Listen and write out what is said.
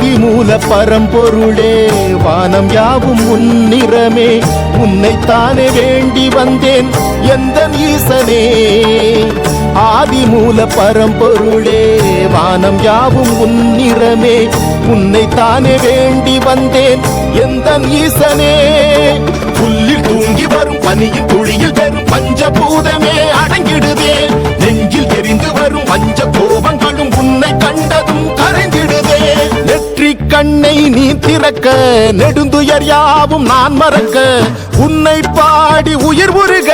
சிவா ஆதிமூல பரம்பொருளே வானம் யாவும் உன்னிறமே உன்னைத்தானே வேண்டி வந்தேன் எந்த ஈசனே. ஆதி மூல பரம்பொருளே வானம் யாவும் உன்னிறமே உன்னைத்தானே வேண்டி வந்தேன் எந்த ஈசனே. புல்லில் தூங்கி வரும் பனியில் துளியில் பெறும் பஞ்சபூதமே. அடங்கிடுதே நெஞ்சில் தெரிந்து வரும் பஞ்ச கோபங்களும் உன்னை கண்டதும் கரைந்திடு. நெற்றி கண்ணை நீ திறக்க நெடுந்துயர் யாவும் நான் மறக்க உன்னை பாடி உயிர் உருக